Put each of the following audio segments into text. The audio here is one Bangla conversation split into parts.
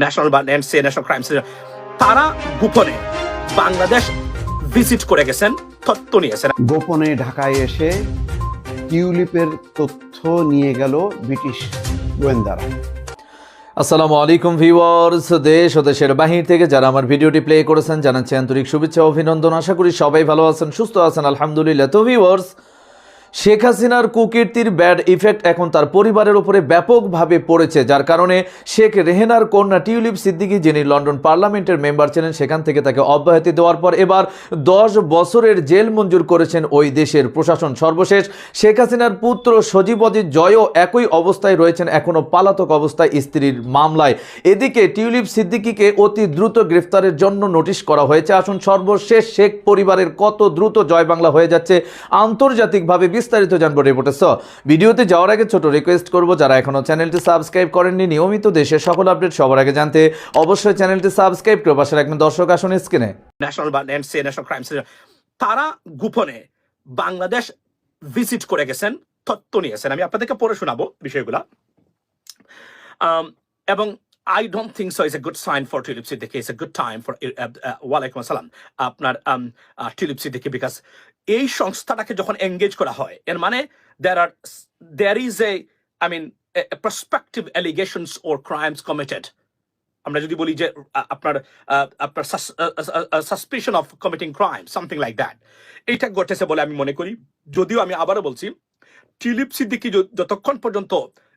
ন্যাশনাল বা এনসিএ ন্যাশনাল ক্রাইম তারা গোপনে বাংলাদেশ ভিজিট করে গেছেন তথ্য নিয়েছেন। গোপনে ঢাকায় এসে টিউলিপের তথ্য নিয়ে গেল ব্রিটিশ গোয়েন্দারা। আসসালামু আলাইকুম ভিউয়ার্স দেশ ও দেশের বাহির থেকে যারা আমার ভিডিওটি প্লে করেছেন জানাচ্ছি আন্তরিক শুভেচ্ছা ও অভিনন্দন। আশা করি সবাই ভালো আছেন সুস্থ আছেন আলহামদুলিল্লাহ। তো ভিউয়ার্স শেখ হাসিনার কুকীর্তির ব্যাড ইফেক্ট এখন তার পরিবারের উপরে ব্যাপকভাবে পড়েছে, যার কারণে শেখ রেহেনার কন্যা টিউলিপ সিদ্দিকী, যিনি লন্ডন পার্লামেন্টের মেম্বার ছিলেন, সেখান থেকে তাকে অব্যাহতি দেওয়ার পর এবার দশ বছরের জেল মঞ্জুর করেছেন ওই দেশের প্রশাসন। সর্বশেষ শেখ হাসিনার পুত্র সজীব অজিত জয়ও একই অবস্থায় রয়েছেন এখনও পালাতক অবস্থায় স্ত্রীর মামলায়। এদিকে টিউলিপ সিদ্দিকিকে অতি দ্রুত গ্রেফতারের জন্য নোটিশ করা হয়েছে। আসুন সর্বশেষ শেখ পরিবারের কত দ্রুত জয় বাংলা হয়ে যাচ্ছে। আন্তর্জাতিকভাবে বিস্তারিত জানব রিপোর্টে স ভিডিওতে যাওয়ার আগে ছোট রিকোয়েস্ট করব, যারা এখনও চ্যানেলটি সাবস্ক্রাইব করেননি, নিয়মিত দেশের সকল আপডেট সবার আগে জানতে অবশ্যই চ্যানেলটি সাবস্ক্রাইব করে পাশে রাখবেন দর্শক আসুন স্ক্রিনে তারা গোপনে বাংলাদেশ ভিজিট করে গেছেন, তথ্য নিয়েছেন। আমি আপনাদেরকে পড়ে শোনাবো বিষয়গুলা। এবং I don't think so is a good sign for Tulip Siddiqui is a good time for ওয়ালাইকুম আসসালাম। আপনার টিলিপ দেখে বিকজ এই সংস্থাটাকে যখন এঙ্গেজ করা হয়, এর মানে there are there is a I mean prospective allegations or crimes committed আমরা যদি বলি যে আপনার আপনার suspicion of committing crime something like that এইটা ঘটেছে বলে আমি মনে করি। যদিও আমি আবারও বলছি, টিলিপ সিদ্দিকি যতক্ষণ পর্যন্ত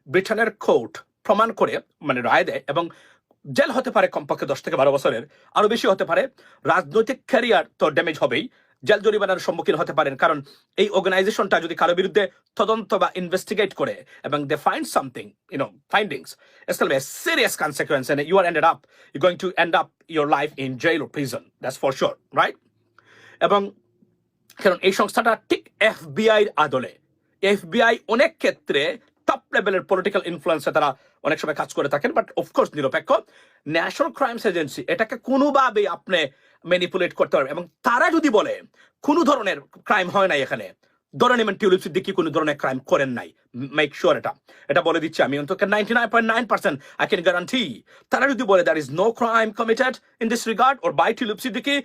ব্রিটেনের কোর্ট প্রমাণ করে মানে রায় দেয় এবং জেল হতে পারে কমপক্ষে দশ থেকে বারো বছরের আরও বেশি হতে পারে, রাজনৈতিক ক্যারিয়ার তো ড্যামেজ হবেই। জেল জরিমানার সম্মুখীন হতে পারেন। কারণ এই অর্গানাইজেশনটা যদি কারও বিরুদ্ধে তদন্ত বা ইনভেস্টিগেট করে এবং they find something you know findings to be a serious consequence and you are ended up, you're going to end up your life in jail or prison. That's for এবং কারণ এই সংস্থাটা ঠিক এফবিআই আদলে এফবিআই অনেক ক্ষেত্রে টপ লেভেলের পলিটিক্যাল ইনফ্লুয়েন্সে তারা অনেক সময় কাজ করে থাকেন বাট অফকোর্স নিরপেক্ষ। ন্যাশনাল ক্রাইমস এজেন্সি এটাকে কোনোভাবে আপনি ম্যানিপুলেট করতে পারবেন। এবং তারা যদি বলে কোনো ধরনের ক্রাইম হয় নাই এখানে ধরে নেবেন টিউলিপ সিদ্দিকি কোনো ধরনের ক্রাইম করেন নাই মেক শিওর এটা। এটা বলে দিচ্ছি আমি অন্তত ninety nine point nine percent I can guarantee তারা যদি বলে there is no crime committed in this regard or by Tulip Siddiqui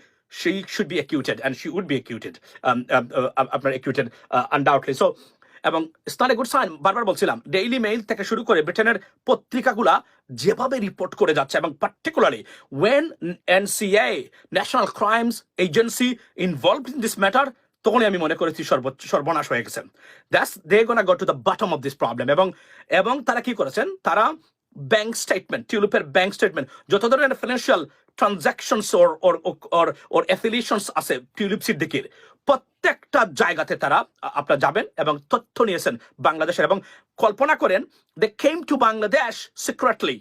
she should be acquitted she would be acquitted um, um, uh, আপনার uh, এবং ইটস গুড সাইন বারবার বলছিলাম ডেইলি মেইল থেকে শুরু করে ব্রিটেনের পত্রিকাগুলা যেভাবে রিপোর্ট করে যাচ্ছে এবং particularly when NCA national crimes agency involve in this matter তখনই আমি মনে করেছি সর্বনাশ হয়ে গেছে। That's they gonna go to the bottom of this problem এবং এবং তারা কি করেছেন? তারা ব্যাংক স্টেটমেন্ট টিউলিপের ব্যাংক স্টেটমেন্ট যত ধরনের ফিনান্সিয়াল ট্রানজাকশনস ওর ওর ওর অ্যাফিলিয়েশনস আছে টিউলিপ সিদ্দিকির প্রত্যেকটা জায়গাতে তারা আপনার যাবেন এবং তথ্য নিয়েছেন বাংলাদেশের এবং কল্পনা করেন they came to Bangladesh secretly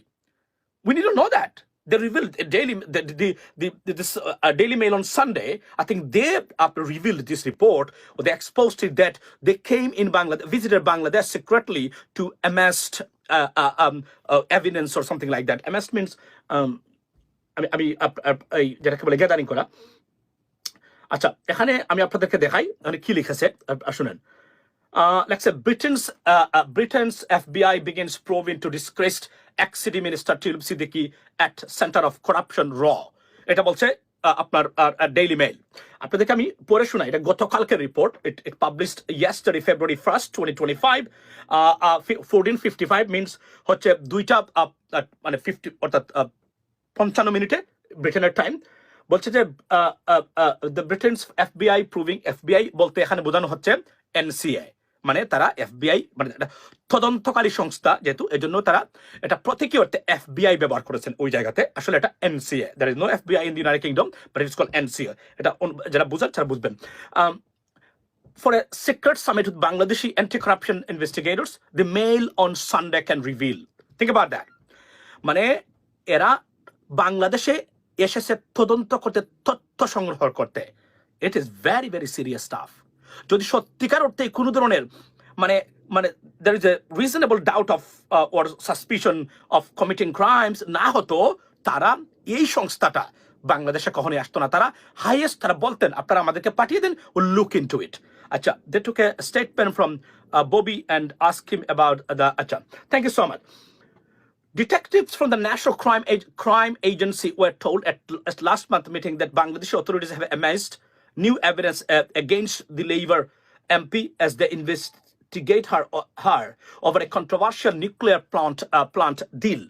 need to know that. They revealed daily the, the, the, the this uh, uh, Daily Mail on Sunday. I think they after revealed this report, or they exposed it that they came in Bangladesh, visited Bangladesh secretly to amass uh, uh, um, uh, evidence or something like that. Amass means um, আপ- আপ- এই যেটাকে বলে গ্যাদারিং করা আচ্ছা এখানে আমি আপনাদেরকে দেখাই মানে কি লিখেছে শুনেন। said, Britain's uh, uh, Britain's FBI begins probe into disgraced ex-city minister Tulip Siddiqui at Center of Corruption Raw. এটা বলছে আপনার ডেইলি মেইল আপনাদেরকে আমি পড়ে শোনাই এটা গতকালকের report it it published yesterday February first twenty twenty five fourteen fifty five means হচ্ছে দুইটা মানে ফিফটি অর্থাৎ পঞ্চান্ন মিনিটে ব্রিটেনের টাইম বলছে যে the Britain's FBI proving FBI বলতে এখানে বোঝানো হচ্ছে এনসিআই মানে তারা এফবিআই মানে তদন্তকারী সংস্থা যেহেতু এজন্য তারা এটা প্রতীকী অর্থে এফবিআই ব্যবহার করেছেন ওই জায়গাতে আসলে এটা NCA there is no FBI in the United Kingdom but it's call NCA এটা অন- যারা বুঝার তারা বুঝবেন Um, for a secret summit with Bangladeshi anti-corruption investigators, the mail on Sunday can reveal. Think about that. মানে এরা বাংলাদেশে এসেছে তদন্ত করতে, তথ্য সংগ্রহ করতে। It is very very serious stuff যদি সত্যিকার অর্থে কোনো ধরনের মানে মানে there is a reasonable doubt of or suspicion of committing crimes না হতো, তারা এই সংস্থাটা, বাংলাদেশে কখনোই আসতো না। তারা হাইয়েস্ট তারা বলতেন, আপনারা আমাদেরকে পাঠিয়ে দেন ও লুক ইন টু ইট আচ্ছা they took a statement from Bobby and ask him about the আচ্ছা thank you so much Detectives from the National Crime, Ag- Crime Agency were told at, at last month meeting that Bangladeshi authorities have amassed new evidence uh, against the Labour MP as they investigate her, her over a controversial nuclear plant uh, plant deal.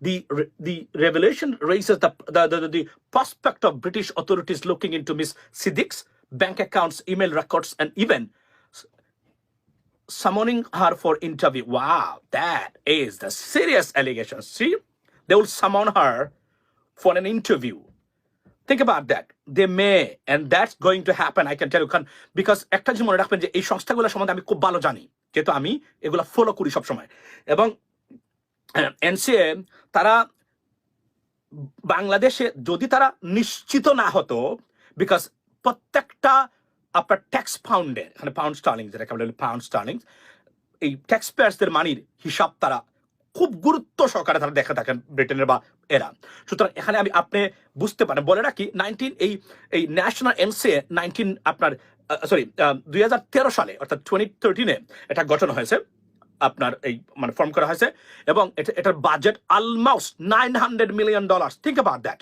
The, the revelation raises the, the, the, the prospect of British authorities looking into Miss Siddique's bank accounts, email records, and even summoning her for interview. Wow, that is the serious allegation. See, they will summon her for an interview. Think about that. They may, and that's going to happen. I can tell you, because একটা জিনিস মনে রাখবেন যে এই সংস্থাগুলো সম্বন্ধে আমি খুব ভালো জানি যেহেতু আমি এগুলা ফলো করি সবসময় এবং এনসিএ তারা বাংলাদেশে যদি তারা নিশ্চিত না হতো বিকজ প্রত্যেকটা আপনার ট্যাক্স পাউন্ডে এখানে পাউন্ড স্টার্লিং যেটাকে বলে পাউন্ড স্টার্লিং এই ট্যাক্স পেয়ার্সদের মানির হিসাব তারা খুব গুরুত্ব সহকারে তারা দেখে থাকেন ব্রিটেনের বা এরা। সুতরাং এখানে আমি আপনি বুঝতে পারেন, বলে রাখি নাইনটিন এই এই ন্যাশনাল এনসিএ নাইনটিন আপনার সরি দুই হাজার তেরো সালে, অর্থাৎ টোয়েন্টি থার্টিনে এটা গঠন হয়েছে, আপনার এই মানে ফর্ম করা হয়েছে, এবং এটা, এটার budget almost nine hundred million dollars think about that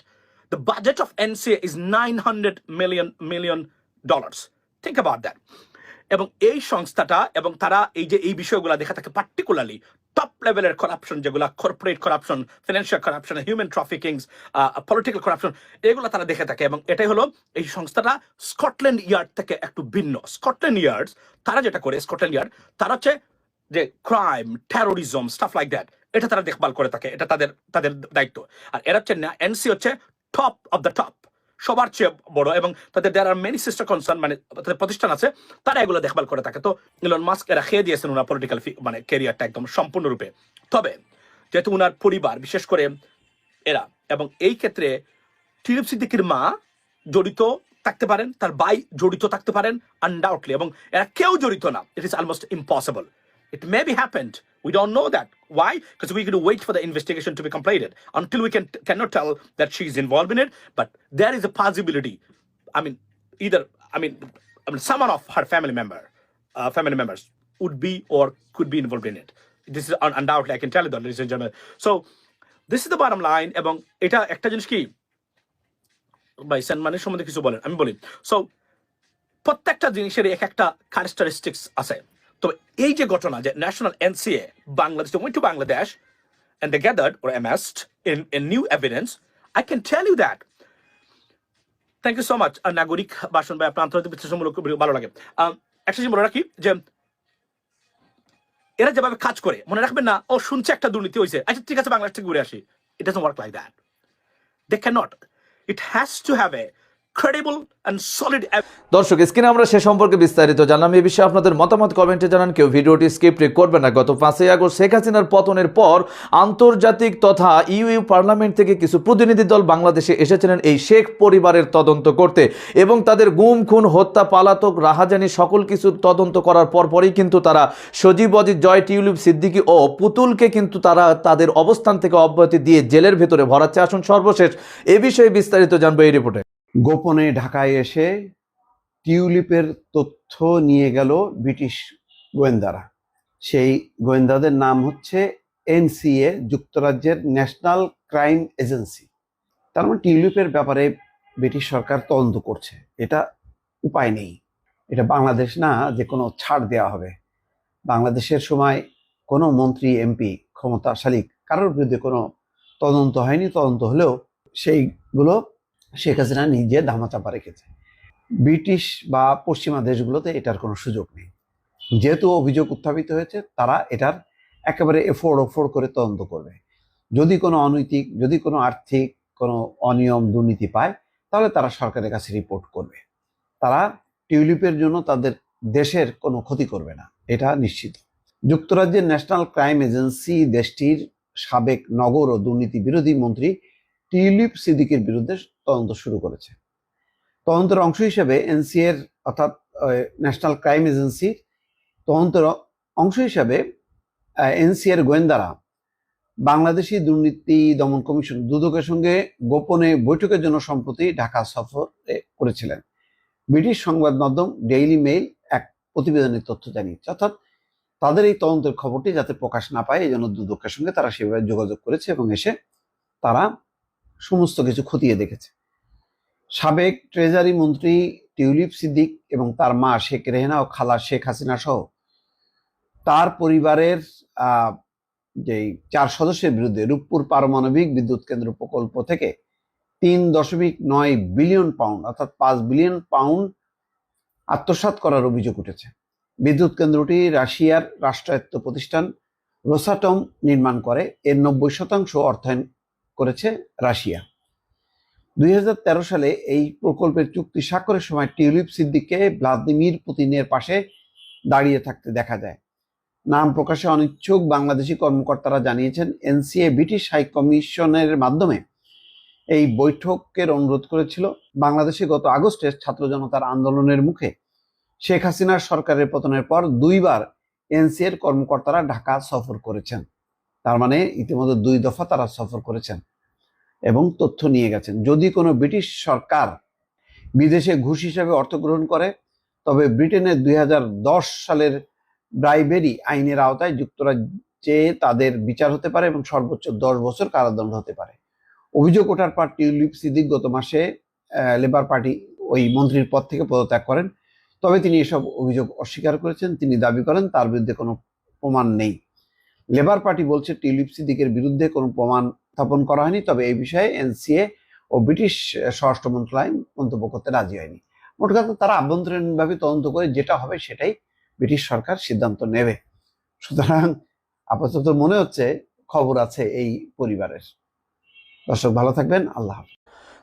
the budget of NCA is nine hundred million million dollars think about that এবং এই সংস্থাটা এবং তারা এই যে এই বিষয়গুলো দেখা থাকে পার্টিকুলারলি টপ লেভেলের করাপশন যেগুলো corporate corruption financial corruption human traffickings political corruption এগুলো তারা দেখে থাকে। এবং এটাই হলো এই সংস্থাটা স্কটল্যান্ড ইয়ার্ড থেকে একটু ভিন্ন। স্কটল্যান্ড ইয়ার্ড তারা যেটা করে স্কটল্যান্ড ইয়ার্ড তারা হচ্ছে যে crime terrorism stuff like that এটা তারা দেখভাল করে থাকে। এটা তাদের তাদের দায়িত্ব। আর এরা হচ্ছে এনসি হচ্ছে টপ অফ দ্য টপ সবার চেয়ে বড় এবং তাদের there are many sister concern মানে তাদের প্রতিষ্ঠান আছে, তারা এগুলো দেখভাল করে থাকে। তো ইলন মাস্ক এরা খেয়ে দিয়েছেন ওনার পলিটিক্যাল মানে ক্যারিয়ারটা একদম সম্পূর্ণরূপে। তবে যেহেতু ওনার পরিবার, বিশেষ করে এরা, এবং এই ক্ষেত্রে টিলিপ সিদ্দিকির মা জড়িত থাকতে পারেন, তার ভাই জড়িত থাকতে পারেন আনডাউটলি এবং এরা কেউ জড়িত না। It is almost impossible It may be happened. We don't know that. Why? Because we're going to wait for the investigation to be completed until we can cannot tell that she's involved in it. But there is a possibility. I mean, either I mean, I mean, someone of her family member, uh, family members would be or could be involved in it. This is un- undoubtedly I can tell you that, ladies and gentlemen. So this is the bottom line. এবং এটা একটা জিনিস কি ভাই সানমানের সম্বন্ধে কিছু বলেন আমি বলি সো প্রত্যেকটা জিনিসের এক একটা ক্যারেক্টারিস্টিক্স আছে তবে এই যে ঘটনা যে national NCA Bangladesh went to Bangladesh and they gathered or amassed in, in new evidence, I can tell you that. Thank you so much নাগরিক ভাষণ বা আপনার আন্তর্জাতিক বিশ্লেষণমূলক ভালো লাগে। একটা জিনিস মনে রাখি যে এরা যেভাবে কাজ করে মনে রাখবেন না ও শুনছে একটা দুর্নীতি হয়েছে আচ্ছা ঠিক আছে বাংলাদেশ থেকে ঘুরে আসি। It doesn't work like that they can not it has to have a and solid দর্শক, স্ক্রিনে আমরা সে সম্পর্কে বিস্তারিত জানলাম। এ বিষয়ে আপনাদের মতামত কমেন্টে জানান। কেউ ভিডিওটি স্কিপ করবেন না। গত পাঁচই আগস্ট শেখ হাসিনার পতনের পর আন্তর্জাতিক তথা ইউইউ পার্লামেন্ট থেকে কিছু প্রতিনিধি দল বাংলাদেশে এসেছিলেন এই শেখ পরিবারের তদন্ত করতে। এবং তাদের গুম, খুন, হত্যা, পালাতক, রাহাজানি সকল কিছু তদন্ত করার পরপরই কিন্তু তারা সজীব অজিত, জয় টিউলিপ সিদ্দিকী ও পুতুলকে কিন্তু তারা তাদের অবস্থান থেকে অব্যাহতি দিয়ে জেলের ভেতরে ভরাচ্ছে। আসুন সর্বশেষ এ বিষয়ে বিস্তারিত জানব এই রিপোর্টে। গোপনে ঢাকায় এসে টিউলিপের তথ্য নিয়ে গেল ব্রিটিশ গোয়েন্দারা। সেই গোয়েন্দাদের নাম হচ্ছে এনসিএ, যুক্তরাজ্যের ন্যাশনাল ক্রাইম এজেন্সি। তার মানে টিউলিপের ব্যাপারে ব্রিটিশ সরকার তদন্ত করছে। এটা উপায় নেই। এটা বাংলাদেশ না, যে কোনো ছাড় দেওয়া হবে। বাংলাদেশের সময় কোনো মন্ত্রী, এমপি ক্ষমতাশালী কারোর বিরুদ্ধে কোনো তদন্ত হয়নি। তদন্ত হলেও সেইগুলো শেখ হাসিনা নিজে ধামাচাপা রেখেছে। ব্রিটিশ বা পশ্চিমা দেশগুলোতে এটার কোনো সুযোগ নেই। যেহেতু অভিযোগ উত্থাপিত হয়েছে, তারা এটার একেবারে এফোর্ড ওফোর্ড করে তদন্ত করবে। যদি কোনো অনৈতিক, যদি কোনো আর্থিক, কোনো অনিয়ম, দুর্নীতি পায়, তাহলে তারা সরকারের কাছে রিপোর্ট করবে। তারা টিউলিপের জন্য তাদের দেশের কোনো ক্ষতি করবে না, এটা নিশ্চিত। যুক্তরাজ্যের ন্যাশনাল ক্রাইম এজেন্সি দেশটির সাবেক নগর ও দুর্নীতি বিরোধী মন্ত্রী টিউলিপ সিদ্দিকের বিরুদ্ধে তদন্ত শুরু করেছে। তদন্তের অংশ হিসেবে এনসিএর অর্থাৎ ন্যাশনাল ক্রাইম এজেন্সির তদন্তের অংশ হিসাবে এনসিএর গোয়েন্দারা বাংলাদেশি দুর্নীতি দমন কমিশন দুদকের সঙ্গে গোপনে বৈঠকের জন্য সম্প্রতি ঢাকা সফর করেছিলেন। ব্রিটিশ সংবাদ মাধ্যম ডেইলি মেইল এক প্রতিবেদনের তথ্য জানিয়েছে। অর্থাৎ, তাদের এই তদন্তের খবরটি যাতে প্রকাশ না পায় এই জন্য দুদকের সঙ্গে তারা সেভাবে যোগাযোগ করেছে এবং এসে তারা সমস্ত কিছু খতিয়ে দেখেছে। সাবেক ট্রেজারি মন্ত্রী টিউলিপ সিদ্দিক এবং তার মা শেখ রেহেনা ও খালা শেখ হাসিনা সহ তার পরিবারের যেই চার সদস্যের বিরুদ্ধে রূপপুর পারমাণবিক বিদ্যুৎ কেন্দ্র প্রকল্প থেকে তিন দশমিক নয় বিলিয়ন পাউন্ড অর্থাৎ পাঁচ বিলিয়ন পাউন্ড আত্মসাৎ করার অভিযোগ উঠেছে। বিদ্যুৎ কেন্দ্রটি রাশিয়ার রাষ্ট্রায়ত্ত প্রতিষ্ঠান রোসাটম নির্মাণ করে, এর নব্বই শতাংশ অর্থায়ন করেছে রাশিয়া। দুই হাজার তেরো সালে এই প্রকল্পের চুক্তি স্বাক্ষরের সময় টিউলিপ সিদ্দিককে ভ্লাদিমির পুতিনের পাশে দাঁড়িয়ে থাকতে দেখা যায়। নাম প্রকাশে অনিচ্ছুক বাংলাদেশি কর্মকর্তারা জানিয়েছেন, এনসিএ ব্রিটিশ হাই কমিশনের মাধ্যমে এই বৈঠকের অনুরোধ করেছিল। বাংলাদেশে গত আগস্টে ছাত্র জনতার আন্দোলনের মুখে শেখ হাসিনার সরকারের পতনের পর দুইবার এনসিএর কর্মকর্তারা ঢাকা সফর করেছেন। তার মানে ইতিমধ্যে দুই দফা তারা সফর করেছেন। এবং তথ্য নিয়ে গেছেন। যদি কোনো ব্রিটিশ সরকার বিদেশে ঘুষ হিসাবে অর্থ গ্রহণ করে, তবে ব্রিটেনের দুই হাজার দশ সালের ব্রাইবেরি আইনের আওতায় যুক্তরাজ্যে তাদের বিচার হতে পারে এবং সর্বোচ্চ দশ বছর কারাদণ্ড হতে পারে। অভিযোগ ওঠার পর টিউলিপ সিদ্দিক গত মাসে লেবার পার্টি ওই মন্ত্রীর পদ থেকে পদত্যাগ করেন। তবে তিনি এসব অভিযোগ অস্বীকার করেছেন, তিনি দাবি করেন তার বিরুদ্ধে কোনো প্রমাণ নেই। লেবার পার্টি বলছে, টিউলিপ সিদ্দিকের বিরুদ্ধে কোনো প্রমাণ স্থাপন করা হয়নি, তবে এই বিষয়ে এনসিএ ও ব্রিটিশ স্বরাষ্ট্র মন্ত্রণালয় মন্তব্য করতে রাজি হয়নি। মোট কথা তারা আভ্যন্তরীণভাবে তদন্ত করে যেটা হবে সেটাই ব্রিটিশ সরকার সিদ্ধান্ত নেবে। সুতরাং আপাতত মনে হচ্ছে খবর আছে এই পরিবারের। দর্শক ভালো থাকবেন, আল্লাহ হাফেজ।